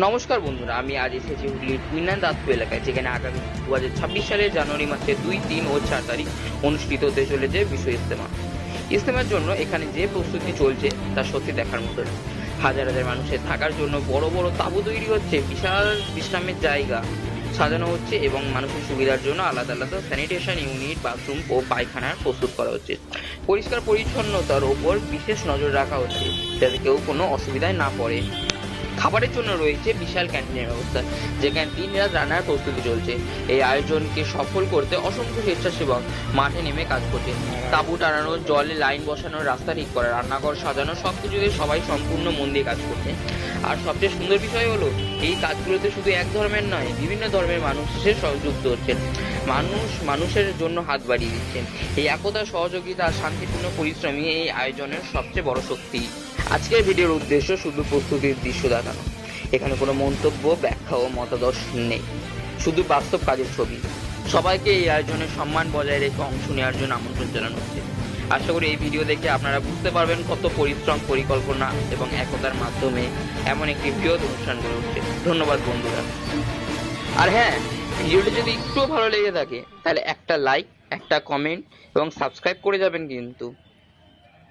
নমস্কার বন্ধুরা, আমি আজ এসেছি হুগলির কুইনান দাসপুর এলাকায়, যেখানে আগামী দু হাজার ছাব্বিশ সালের জানুয়ারি মাসে দুই তিন ও চার তারিখ অনুষ্ঠিত হতে চলেছে বিশ্ব ইজতেমা। ইজতেমার জন্য এখানে যে প্রস্তুতি চলছে, তা সত্যি দেখার মতো হাজার হাজার মানুষের থাকার জন্য বড় বড় তাঁবু তৈরি হচ্ছে, বিশাল বিশ্রামের জায়গা সাজানো হচ্ছে এবং মানুষের সুবিধার জন্য আলাদা আলাদা স্যানিটেশন ইউনিট বাথরুম ও পায়খানার প্রস্তুত করা হচ্ছে। পরিষ্কার পরিচ্ছন্নতার ওপর বিশেষ নজর রাখা হচ্ছে, যাতে কেউ কোনো অসুবিধায় না পড়ে। খাবারের জন্য রয়েছে বিশাল ক্যান্টিনের ব্যবস্থা। যেখানে দিন রাত রান্নার প্রস্তুতি চলছে। এই আয়োজনকে সফল করতে অসংখ্য স্বেচ্ছাসেবক মাঠে নেমে কাজ করছে তাঁবু টানানো, জলে লাইন বসানো, রাস্তা ঠিক করা, রান্নাঘর সাজানো সব কিছুতে সবাই সম্পূর্ণ মন দিয়ে কাজ করছে আর সবচেয়ে সুন্দর বিষয় হলো, এই কাজগুলোতে শুধু এক ধর্মের নয়, বিভিন্ন ধর্মের মানুষের সংযুক্ত হচ্ছেন মানুষ মানুষের জন্য হাত বাড়িয়ে দিচ্ছেন। এই একতা সহযোগিতা আর শান্তিপূর্ণ পরিশ্রমী এই আয়োজনের সবচেয়ে বড় শক্তি। আজকের ভিডিওর উদ্দেশ্য শুধু প্রস্তুতির দৃশ্য দেখানো। এখানে কোনো মন্তব্য, ব্যাখ্যা ও মতাদর্শ নেই। শুধু বাস্তব কাজের ছবি। সবাইকে এই আয়োজনে সম্মান বজায় রেখে অংশ নেওয়ার জন্য আমন্ত্রণ জানানো হচ্ছে। আশা করি এই ভিডিও দেখে আপনারা বুঝতে পারবেন কত পরিশ্রম, পরিকল্পনা এবং একতার মাধ্যমে এমন একটি বৃহৎ অনুষ্ঠান গড়ে উঠছে। ধন্যবাদ বন্ধুরা। আর হ্যাঁ ভিডিওটি যদি একটুও ভালো লেগে থাকে, তাহলে একটা লাইক একটা কমেন্ট এবং সাবস্ক্রাইব করে যাবেন কিন্তু।